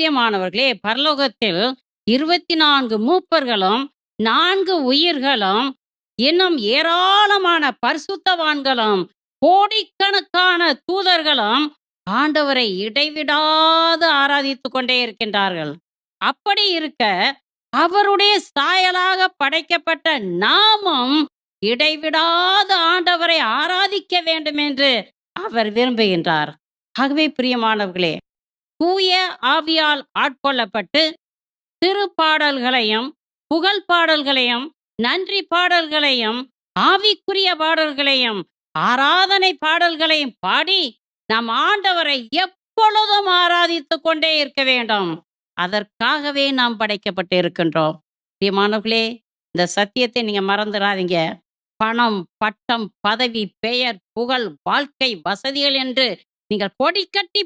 பிரியமானவர்களே பரலோகத்தில் இருபத்தி நான்கு மூப்பர்களும் நான்கு உயிர்களும் இன்னும் ஏராளமான பரிசுத்தவான்களும் கோடிக்கணக்கான தூதர்களும் ஆண்டவரை இடைவிடாது ஆராதித்துக் கொண்டே இருக்கின்றார்கள். அப்படி இருக்க அவருடைய சாயலாக படைக்கப்பட்ட நாமும் இடைவிடாது ஆண்டவரை ஆராதிக்க வேண்டும் என்று அவர் விரும்புகின்றார். ஆகவே பிரியமானவர்களே தூய ஆவியால் ஆட்கொள்ளப்பட்டு திருப்பாடல்களையும் புகழ் பாடல்களையும் நன்றி பாடல்களையும் ஆவிக்குரிய பாடல்களையும் ஆராதனை பாடல்களையும் பாடி நம் ஆண்டவரை எப்பொழுதும் ஆராதித்துக் கொண்டே இருக்க வேண்டும். அதற்காகவே நாம் படைக்கப்பட்டு இருக்கின்றோம் பிரியமானவர்களே இந்த சத்தியத்தை நீங்க மறந்துடாதீங்க பணம் பட்டம் பதவி பெயர் புகழ் வாழ்க்கை வசதிகள் என்று நீங்கள் கொடி கட்டி